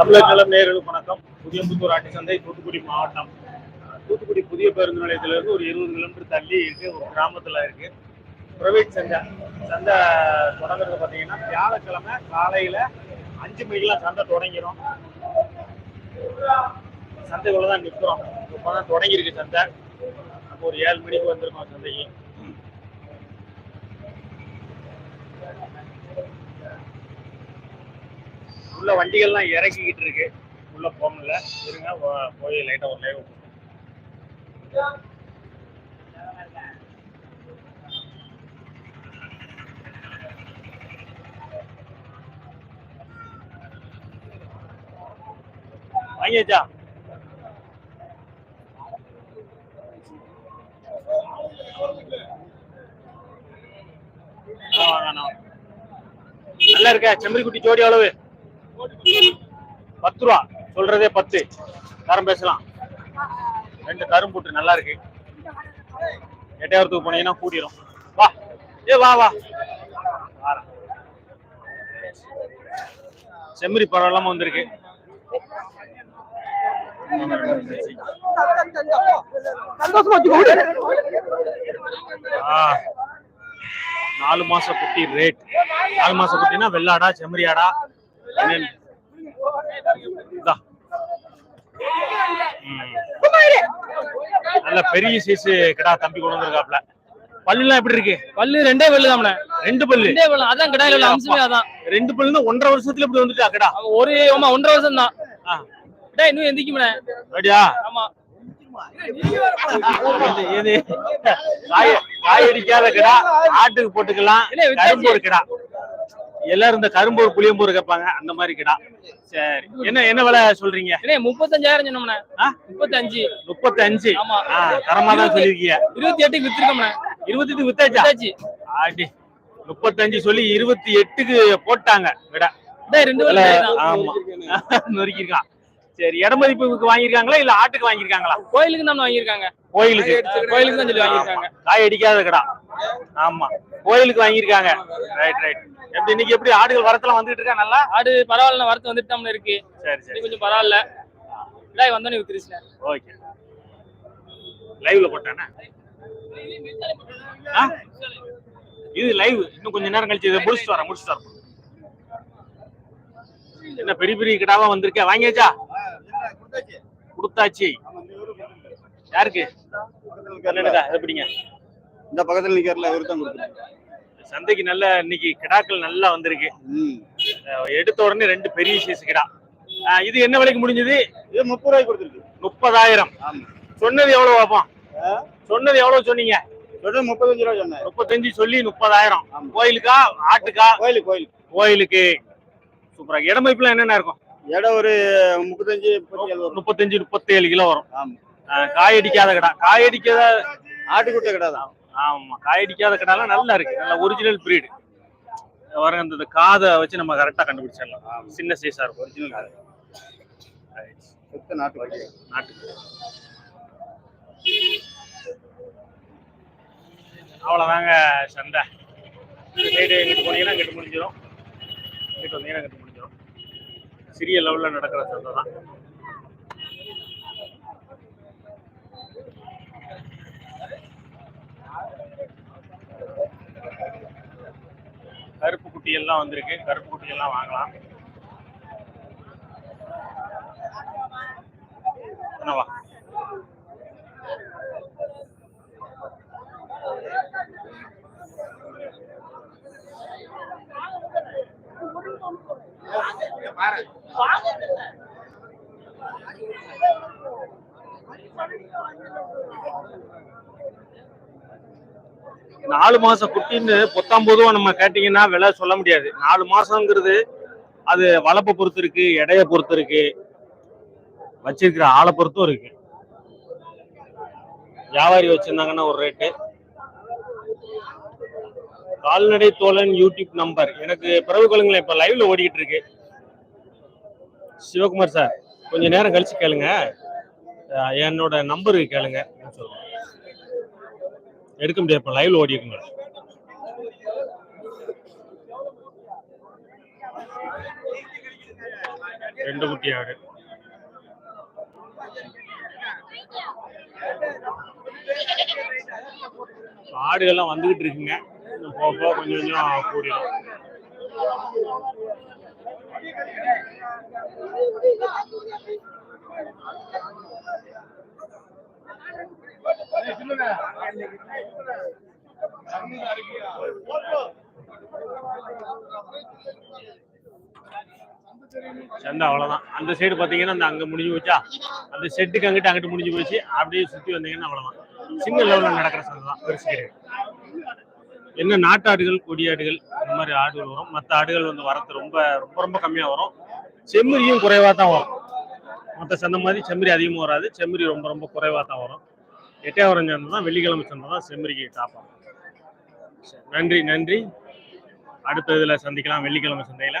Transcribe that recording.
தமிழர் நலம் நேர்களுக்கு வணக்கம். புதியம்புத்தூர் ஆட்டு சந்தை தூத்துக்குடி மாவட்டம். தூத்துக்குடி புதிய பேருந்து நிலையத்திலிருந்து ஒரு இருபது கிலோமீட்டர் தள்ளி இருக்கு ஒரு கிராமத்துல இருக்கு. பிரைவேட் சந்தை. சந்தை தொடங்குறது பார்த்தீங்கன்னா வியாழக்கிழமை காலையில அஞ்சு மணிக்கெல்லாம் சந்தை தொடங்கிடும் சந்தைக்குள்ள தான் நிற்கிறோம். இப்போதான் தொடங்கியிருக்கு சந்தை. நம்ம ஒரு ஏழு மணிக்கு வந்திருக்கோம் சந்தைக்கு. உள்ள வண்டிகள்லாம் இறக்கிக்கிட்டு இருக்கு. உள்ள போக முடியல இருங்க போ- போய் லைட்டா ஒரு லைவ் வாங்கியாச்சா? நல்லா இருக்கா செம்பரி குட்டி ஜோடி அளவு. பத்து ரூபா. சொல்றதே பத்து. தரம் பேசலாம். ரெண்டு கரும் போட்டு நல்லா இருக்கு. எட்டையாவரத்துக்கு போனீங்கன்னா கூட்டிடும் வா. ஏ வா வா. செம்மறி பரவாயில்லாம வந்திருக்கு. ஆ, நாலு மாச குட்டி ரேட் நாலு மாச குட்டினா வெள்ளாடா செம்மறியாடா. என்னன்னு நல்ல பெரிய சைஸ் கிடா தம்பி கொண்டு வந்திருக்காப்ல. பல்லுலாம் எப்படி இருக்கு? பல்லு ரெண்டே பல்லு தான் ரெண்டு பல்லு. ரெண்டே பல்லு. அதான் கடாயில உள்ள அம்சமே அதான். ரெண்டு பல்லுன்னா ஒன்றரை வருஷத்துல இப்படி வந்துட்டா கடா. ஒரு ஆமா ஒன்றரை வருஷம் தான். டேய் இன்னும் எந்திக்குமே அப்படியா? ஆமா. காய காய் அடிக்காத கிடா. ஆட்டுக்கு போட்டுக்கலாம். இல்ல. கரும்பூர் கிடா. எல்லாரும் இந்த கரும்பூர் புளியம்பூர் கேட்பாங்க. அந்த மாதிரி கிடா. சரி. என்ன என்ன விலை சொல்றீங்க? முப்பத்தஞ்சாயிரம் சொன்னோம்ண்ணே? முப்பத்தஞ்சு. முப்பத்தஞ்சு. தரமா தான் சொல்லியிருக்கீங்க. இருபத்தி எட்டுக்கு வித்திருக்கோம்ண்ணே. இருபத்தி வித்தாச்சா? வித்தாச்சு. ஆடி முப்பத்தஞ்சு சொல்லி இருபத்தி எட்டுக்கு போட்டாங்க விட. ரெண்டு ஆமா. நொறுக்கிருக்கான். சரி இடமதிப்புக்கு வாங்கியிருக்காங்களா இல்ல ஆட்டுக்கு வாங்கியிருக்காங்களா? கோயிலுக்கு தான் வாங்கியிருக்காங்க. கோயிலுக்கு. கோயிலுக்கு தான் சொல்லி வாங்கியிருக்காங்க. காய் அடிக்காத கடா. ஆமா. கோயிலுக்கு வாங்கியிருக்காங்க. ரைட் ரைட் எப்படி இன்னைக்கு எப்படி ஆடுகள் வரத்தெல்லாம் வந்துட்டு இருக்கா? நல்லா? ஆடு பரவாயில்ல வரத்து வந்துட்டு இருக்கு. சரி சரி. கொஞ்சம் பரவாயில்ல. டேய் வந்தோடனே வித்துருச்சுண்ணே. ஓகே. லைவ்ல போட்டானே? இது லைவ் இன்னும் கொஞ்ச நேரம் கழிச்சு இதை முடிச்சுட்டு வரேன் முடிச்சுட்டு வரேன். என்ன பெரிய பெரிய கிடாவா வந்திருக்க? வாங்கியாச்சா? கொடுத்தாச்சு. யாருக்கு? எப்படிங்க இந்த பக்கத்துல நிக்கிறல இவரு தான் கொடுத்துருக்காரு சந்தைக்கு நல்ல இன்னைக்கு கிடாக்கள் நல்லா வந்திருக்கு. எடுத்த உடனே ரெண்டு பெரிய சைஸ் கிடா. இது என்ன விலைக்கு முடிஞ்சது? இது முப்பது ரூபாய்க்கு கொடுத்துருக்கு. முப்பதாயிரம். சொன்னது எவ்வளவு பார்ப்போம் சொன்னது எவ்வளவு சொன்னீங்க? சொல்றது முப்பத்தஞ்சு ரூபா சொன்னேன். முப்பத்தஞ்சு சொல்லி முப்பதாயிரம். கோயிலுக்கா ஆட்டுக்கா? கோயிலுக்கு கோயிலுக்கு. கோயிலுக்கு. சூப்பரா. இடமைப்புல என்னென்ன இருக்கும்? இடம் ஒரு முப்பத்தஞ்சு முப்பத்தஞ்சு முப்பத்தேழு கிலோ வரும். ஆமா. அஹ் காய் அடிக்காத கடா. காய் அடிக்காத ஆட்டுக்குட்டை கடை தான். ஆமா காய் அடிக்காத கடாலாம் நல்லா இருக்கு. நல்ல ஒரிஜினல் பிரீடு வர அந்த காதை வச்சு நம்ம கரெக்டா கண்டுபிடிச்சிடலாம். சின்ன சைஸா இருக்கும் ஒரிஜினல் காது சுத்த நாட்டு நாட்டுக்கு அவ்வளோதாங்க சந்தை. சைடு எங்கிட்டு போனீங்கன்னா கெட்டு முடிஞ்சிடும் இங்கிட்டு வந்தீங்கன்னா கெட்டு முடிஞ்சிடும் சிறிய லெவலில் நடக்கிற சந்தை தான் கருப்பு குட்டியெல்லாம் வந்திருக்கு. கருப்பு குட்டியெல்லாம் வாங்கலாம். என்னவா நாலு மாசம் குட்டின்னு பொத்தாம் பொதுவா நம்ம கேட்டீங்கன்னா விலை சொல்ல முடியாது. நாலு மாசங்கிறது அது வளப்பை பொறுத்து இருக்கு எடையை பொறுத்து இருக்கு வச்சிருக்கிற ஆளை பொறுத்தும் இருக்கு. வியாபாரி வச்சிருந்தாங்கன்னா ஒரு ரேட்டு கால்நடை தோழன் யூடியூப் நம்பர் எனக்கு பிறகு கொள்ளுங்களேன் இப்ப லைவ்ல ஓடிக்கிட்டு இருக்கு. சிவகுமார் சார் கொஞ்ச நேரம் கழிச்சு கேளுங்க. என்னோட நம்பரு கேளுங்க சொல்லுங்க. எடுக்க முடியாது. இப்போ லைவ்ல ஓடி இருக்குங்க. ரெண்டு குட்டி ஆடு. ஆடுகள்லாம் வந்துகிட்டு இருக்குங்க. போக போக கொஞ்சம் கொஞ்சம் கூடிடும் சந்தை அவ்வளவுதான். அந்த சைடு பாத்தீங்கன்னா அந்த அங்க முடிஞ்சு போச்சா? அந்த செட்டுக்கு அங்கிட்டு அங்கிட்டு முடிஞ்சு போச்சு. அப்படியே சுத்தி வந்தீங்கன்னா அவ்வளவுதான். சின்ன லெவல்ல நடக்கிற சந்தை தான். பெருசு கிடையாது. என்ன நாட்டாடுகள் கொடியாடுகள் இந்த மாதிரி ஆடுகள் வரும். மற்ற ஆடுகள் வந்து வரத்து ரொம்ப ரொம்ப ரொம்ப கம்மியா வரும். செம்மறியும் குறைவா தான் வரும். மற்ற சந்தை மாதிரி செம்மறி அதிகமாக வராது. செம்மறி ரொம்ப ரொம்ப குறைவா தான் வரும். எட்டையாவரம் சந்தை தான் வெள்ளிக்கிழமை சந்தை தான் செம்மறிக்கு டாப்பாகும் நன்றி நன்றி. அடுத்த இதில் சந்திக்கலாம் வெள்ளிக்கிழமை சந்தையில்.